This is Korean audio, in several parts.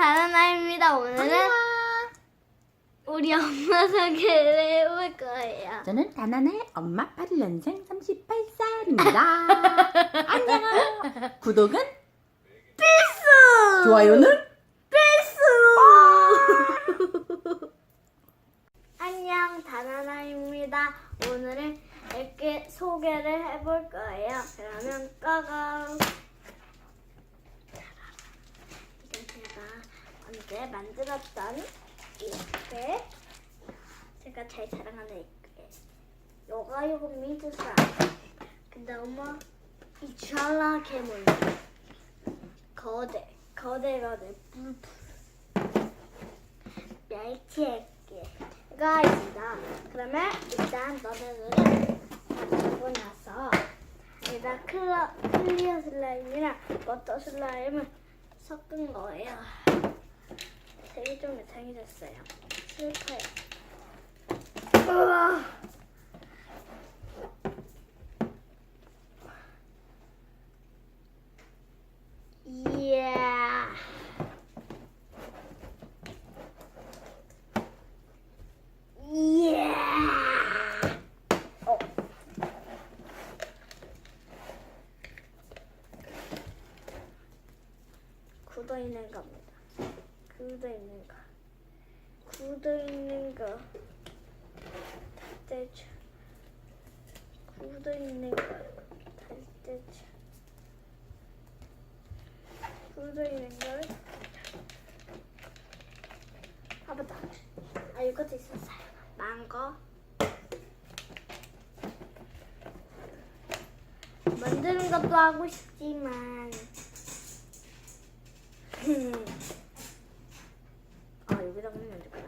다나나입니다. 오늘은 우리 엄마 소개를 해볼 거예요. 저는 다나나의 엄마 8년생 38살입니다. 안녕. 구독은 필수! 좋아요는 필수! 안녕, 다나나입니다. 오늘은 이렇게 소개를 해볼 거예요. 그러면 꺼고! 이건 제가 언제 만들었던 이렇게 제가 제일 사랑하는 이렇게 요가 요거 민트살 그 다음에 이 찰나 괴물 거대 거대 거대 불풀 멸치액기가 있습니다. 그러면 일단 너네들은 다 먹고 나서 여기다 클러, 클리어 슬라임이랑 버터 슬라임을 섞은 거예요. 되게 좀 이상해졌어요. 슬퍼요. 우와. 이야. 이야. 어. 굳어 있는 겁니다. 굳어 있는 거. 굳어 있는 거. 달대죠. 굳어 있는 거. 달대죠. 굳어 있는 걸. 봐보다. 아 이것도 있었어요. 망고. 만드는 것도 하고 싶지만. 아 여기다 보면 안 되구나.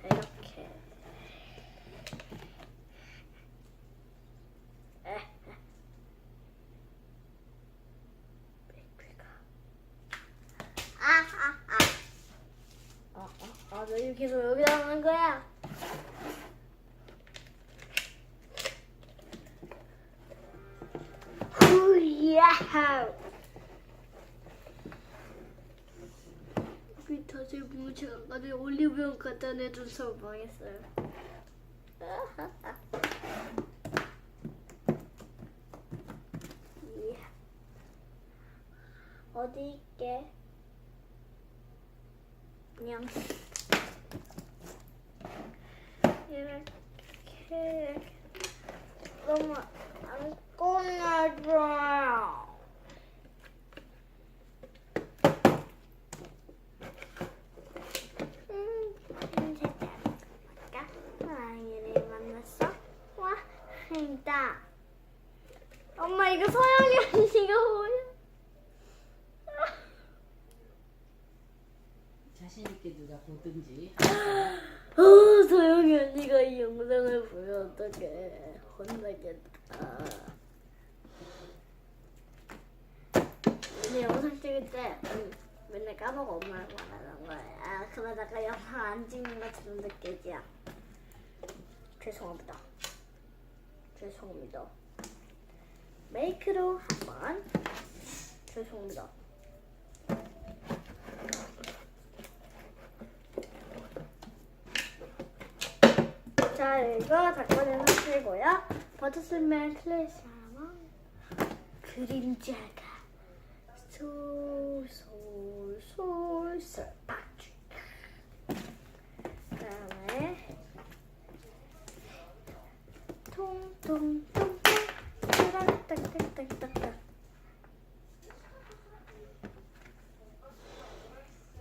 자 이렇게. 에, 에. 베이비가. 아아아. 아, 아, 아, 너 이렇게 해서 여기다 놓는 거야? 후야. 우리 다들 무채 아까 내 올리브영 갖다 내줘서 망했어요. 예. 어디 있게? 안녕. 이렇게 이렇게 너무 안 꺼내줘요. 진짜. 엄마 이거 서영이 언니가 뭐야? 자신 있게 누가 보든지. 언니가 이 영상을 보면 어떡해. 혼나겠다. 근데 영상 찍을 때 음, 맨날 까먹어 엄마랑 말하는 거야. 아, 그러다가 영상 안 찍는 것처럼 느껴지야. 죄송합니다. 죄송합니다. 메이크로 한번 죄송합니다. 자, 이거 닦아낸 상태고요. 버터슬맨 클래시아마 그림자가 솔솔솔솔 팍. 그다음에 통통통통 따닥따닥따닥따닥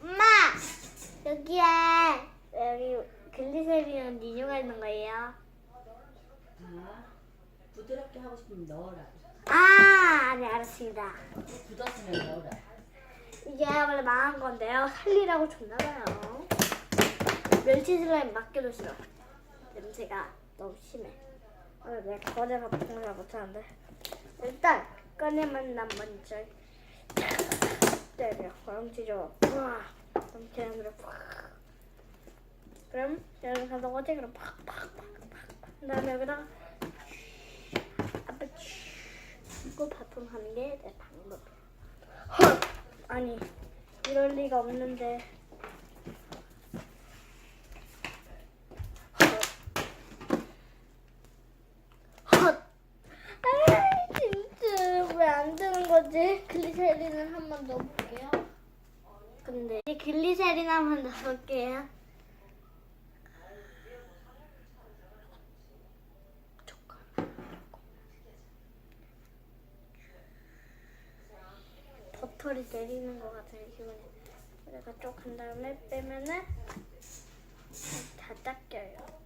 엄마 여기에 여기 글리세리온 있는 거예요. 자, 부드럽게 하고 싶으면 넣어라. 아, 네 알았습니다. 굳었으면 넣어라. 이게 원래 망한 건데요. 살리라고 줬나봐요. 멸치 슬라임 맡겨뒀어요. 냄새가 너무 심해. 아, 내가 거대 같은 걸 못하는데. 일단 꺼내면 난 먼저 때려. 거름지죠. 와, 넘치는 팍. 그럼 여기 가서 어제기로 팍팍팍팍. 그다음에 여기다가 아빠 고 바풍하는 게 내 방법. 헐, 아니 이럴 리가 없는데. 안 되는 거지? 글리세린을 한번 넣어볼게요. 근데 이 글리세린 한번 넣어볼게요. 버터를 내리는 것 같은 기분이. 그래서 쪽한 다음에 빼면은 다 닦여요.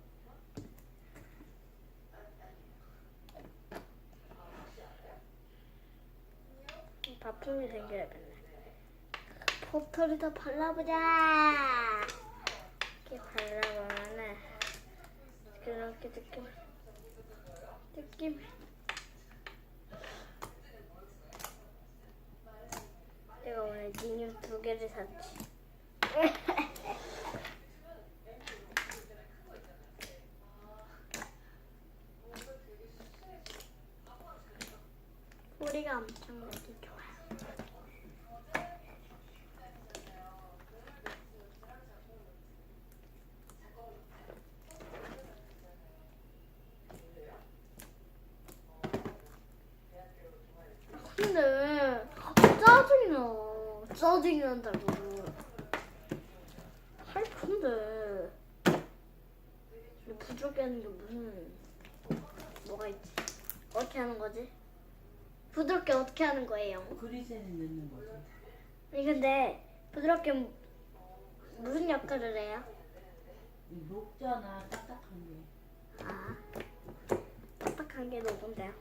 바품이 생겨야겠네. 버터를 더 발라보자. 이렇게 발라보면은 이렇게 느낌 느낌. 오늘 니뉴 두 개를 샀지. 소리가 엄청 나게 좋아요. 근데 난다고. 아니 근데 이 부족한 게 무슨 뭐가 있지? 어떻게 하는 거지? 부드럽게 어떻게 하는 거예요? 그리세는 넣는 거지. 아니 근데 부드럽게 무- 무슨 역할을 해요? 이 녹잖아 딱딱한 게. 아 딱딱한 게 녹은데요.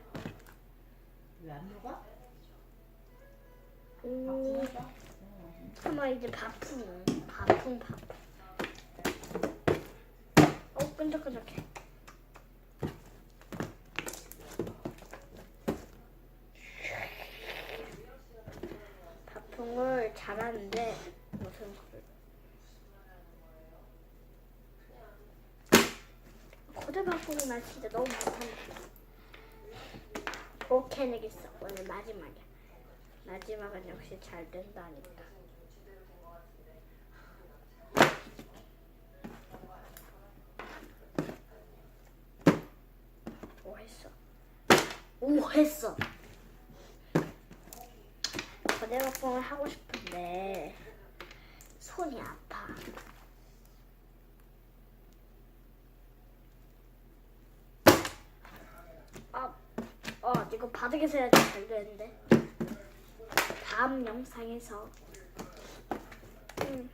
왜 안 녹아? 음, 바꾸면서? 한번 이제 바풍 바풍 바풍. 어 끈적끈적해. 바풍을 잘하는데 무슨? 거대 바풍은 나 진짜 너무 못한다. 오케이 내겠어. 오늘 마지막이야. 마지막은 역시 잘 된다니까. 오 했어. 오 했어. 거대 박봉을 하고 싶은데 손이 아파. 아, 어 이거 바닥에서 해야지 잘 되는데. 다음 영상에서 음,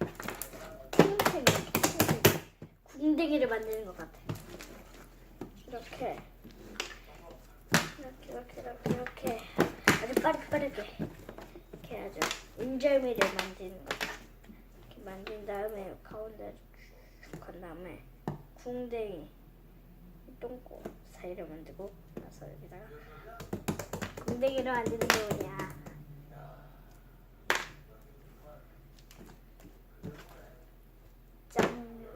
궁뎅이를 만드는 것 같아. 이렇게 이렇게 이렇게 이렇게 아주 빠르게 빠르게 이렇게 아주 인절미를 만드는 거. 이렇게 만든 다음에 가운데 쭉한 다음에 궁뎅이 똥꼬 사이를 만들고 나서 여기다가 궁뎅이를 만드는 게 뭐냐. 짠.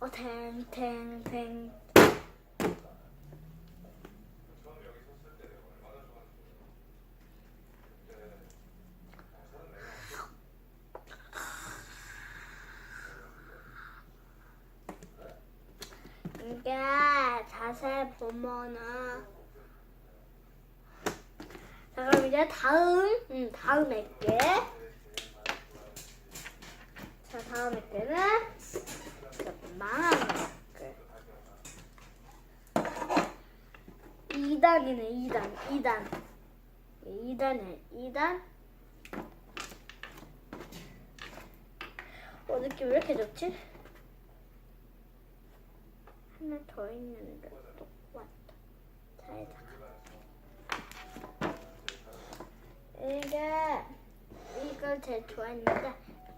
어, 탱탱탱. 이게 자세히 보면은. 자 그럼 이제 다음 음 다음 액게. 자 다음 액게는 만한 액게 2단이네 2단 2단. 2단이네 2단. 어 느낌 왜 이렇게 좋지? 하나 더 있는데 똑같다. 사이다가. 이게 이걸 제일 좋아했는데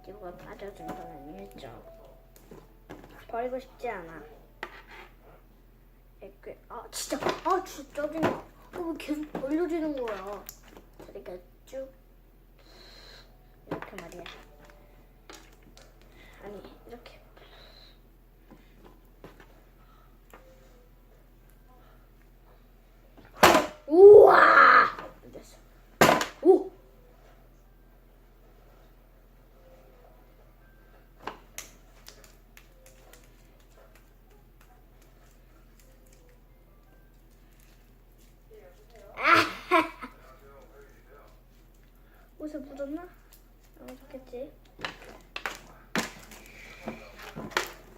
이거 빠져준 건 아니죠. 버리고 싶지 않아. 이렇게 아 진짜 아 진짜 짜증나. 어, 왜 계속 벌려지는 거야. 이렇게 쭉 이렇게 말이야. 아니 이렇게. 우와! 됐어. 오! 옷에 묻었나? 안 묻었겠지.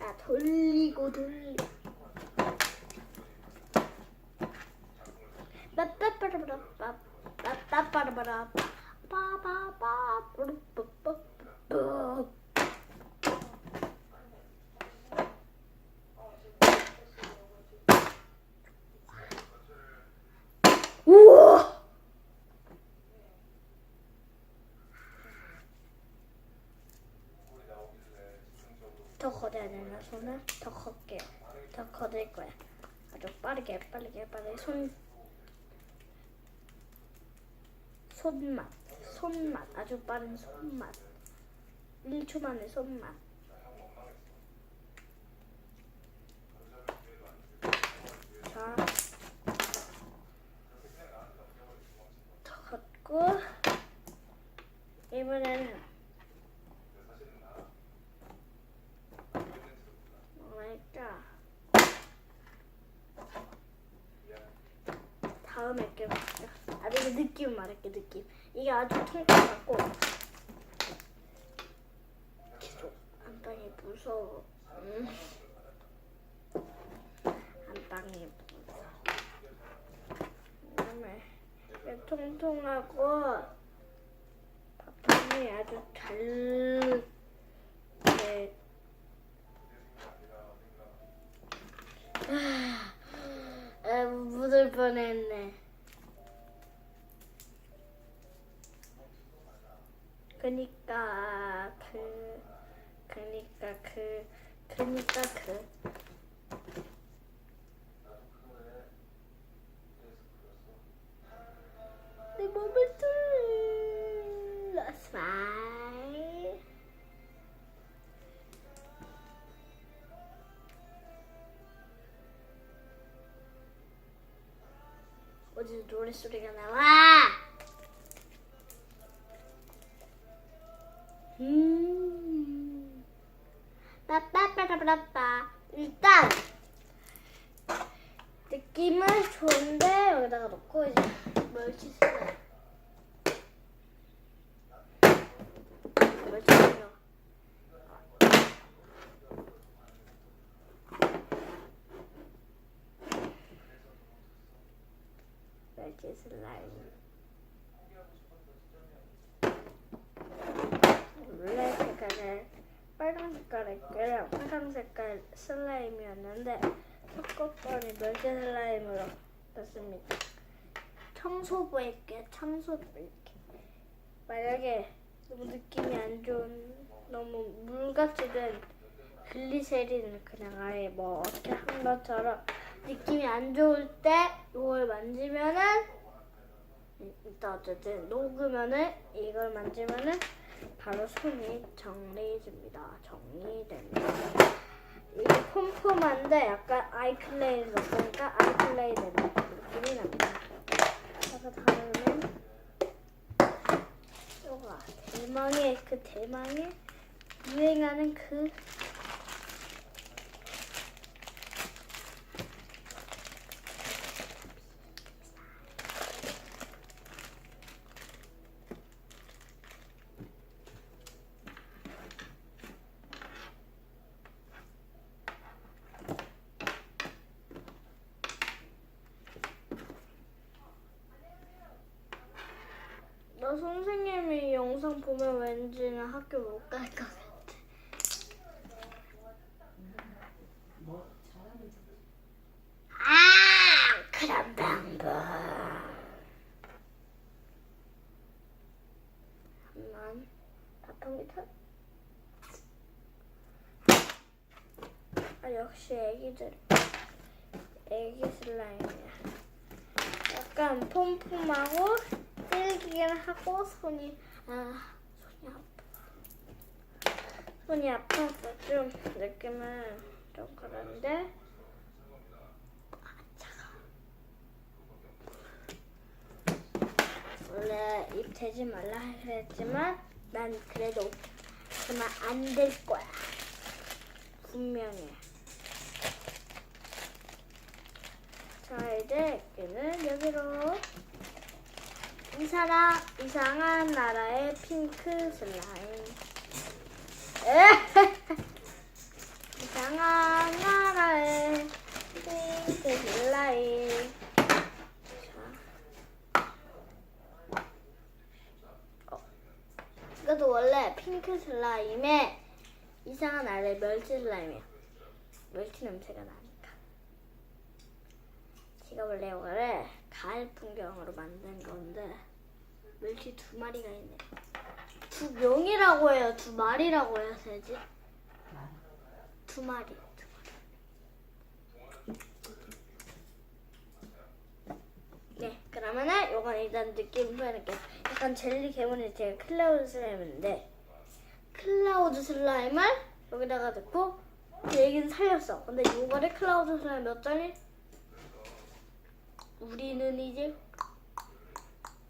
아 돌리고 돌리고. 빠빠빠라바라빠 빠빠빠라바라 빠빠빠 뿌르뿌뿌뿌 우와! 더 거대야 되나 손을? 더 걷게요. 더 거들 거야. 아주 빠르게 빠르게 빠르게 손 손맛 손맛 아주 빠른 손맛. 1초 만에 손맛. 자, 더 걷고 이번에는 뭐랄까 다음에 게 내가 느낌 말할게 느낌. 이게 아주 통통하고 계속 안방이 무서워. 음. 안방이 무서워. 그다음에 통통하고 바탕이 아주 잘 네. 아, 아, 묻을 뻔했네. 그니까 그 그니까 그 그니까 그 내 몸을 둘러싸 어디서 노래 소리가 나와? 놓고 이제 멸치 쓰자. 멸치 쓰자. 멸치 슬라임. 원래 색깔은 빨간 색깔이고요. 파란 색깔 슬라임이었는데 섞었더니 멸치 슬라임으로 됐습니다. 청소부에게 청소부에게 만약에 너무 느낌이 안 좋은 너무 물같이 된 글리세린을 그냥 아예 뭐 어떻게 한 것처럼 느낌이 안 좋을 때 이걸 만지면은 일단 어쨌든 녹으면은 이걸 만지면은 바로 손이 정리해집니다. 정리됩니다. 이게 폼폼한데 약간 아이클레이를 넣으니까 아이클레이 되는 느낌이 납니다. 그래서 다음은 요가 대망의 그 대망의 유행하는 그 나 선생님이 영상 보면 왠지는 학교 못 갈 것 같아. 아, 그런 방법. 난 바쁩니다. 아, 역시 애기들. 애기 슬라임이야. 약간 폼폼하고 찔기긴 하고 손이 아 손이 아파. 손이 아파서 좀 느낌은 좀 그런데 원래 입 대지 말라 그랬지만 난 그래도 그만 안 될 거야. 분명해. 자 이제 얘는 여기로 이사라 이상한 나라의 핑크 슬라임. 에 이상한 나라의. 어. 이것도 원래 핑크 슬라임에 이상한 나라의 멸치 슬라임이에요. 멸치 냄새가 나니까. 제가 원래 이거를 가을 풍경으로 만든 건데 멸치 두 마리가 있네. 두 명이라고 해요. 두 마리라고 해야 되지? 두 마리. 네, 그러면은 요건 일단 느낌 보여드릴게요. 약간 젤리 괴물이 제가 클라우드 슬라임인데 클라우드 슬라임을 여기다가 넣고 얘기는 살렸어. 근데 요거를 클라우드 슬라임 몇 장이? 우리는 이제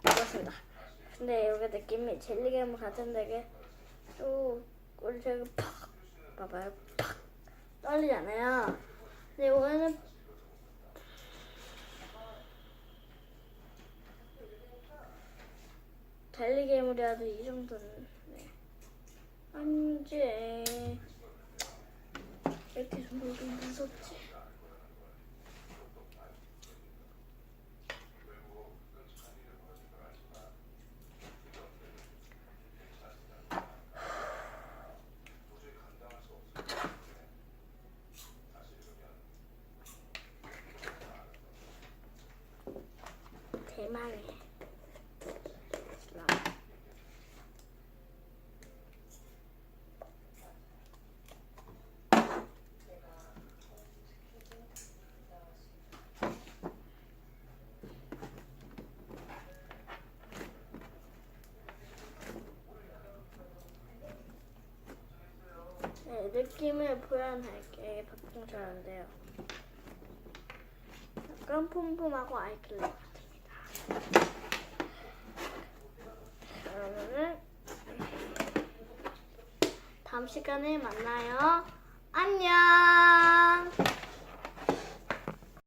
그렇습니다. 근데 여기 느낌이 젤리 괴물 같은데 이게 또 우리 저기 팍 봐봐요 팍 떨리잖아요. 근데 이거는 젤리 괴물이라도 이 정도는 네. 안돼 이렇게 좀 보기 무섭지. 대망의 슬라임. 네, 느낌을 표현할게 잘안 돼요. 약간 폼폼하고 아이클레 같습니다. 그러면은 다음 시간에 만나요. 안녕.